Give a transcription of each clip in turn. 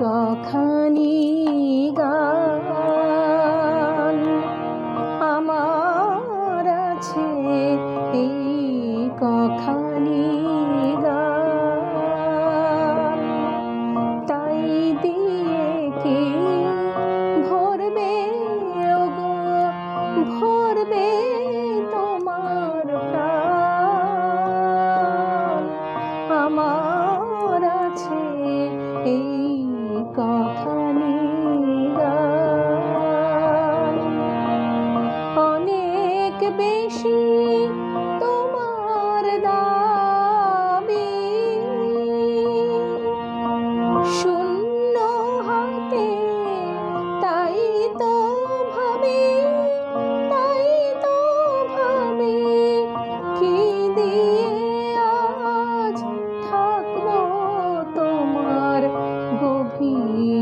কখানি গান আমার আছে এই কখানি গান অনেক বেশি তোমার দাবি। শূন্য হাতে, তাই তো ভাবি, তাই তো ভাবি, কি দিয়ে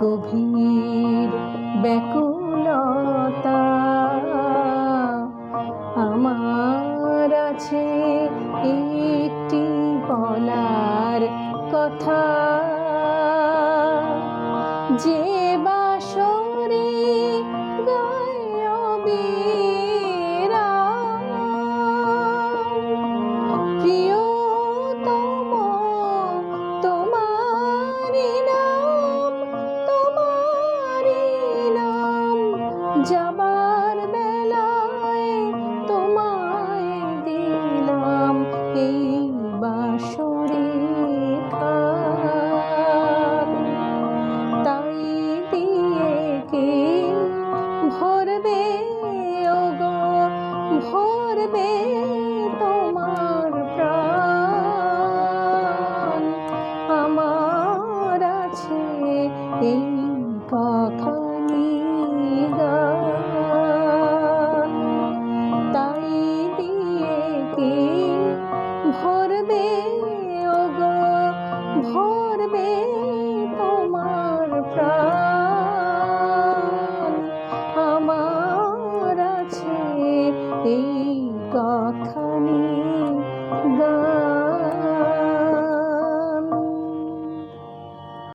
গভীর ব্যাকুলতা আমার আছে একটি বলার কথা। যাবার বেলায় তোমায় দিলাম এই বাসরে তাই দিয়ে কে ভরবে? ওগো, ভরবে তোমার প্রাণ। আমার আছে এই কখানি ভরবে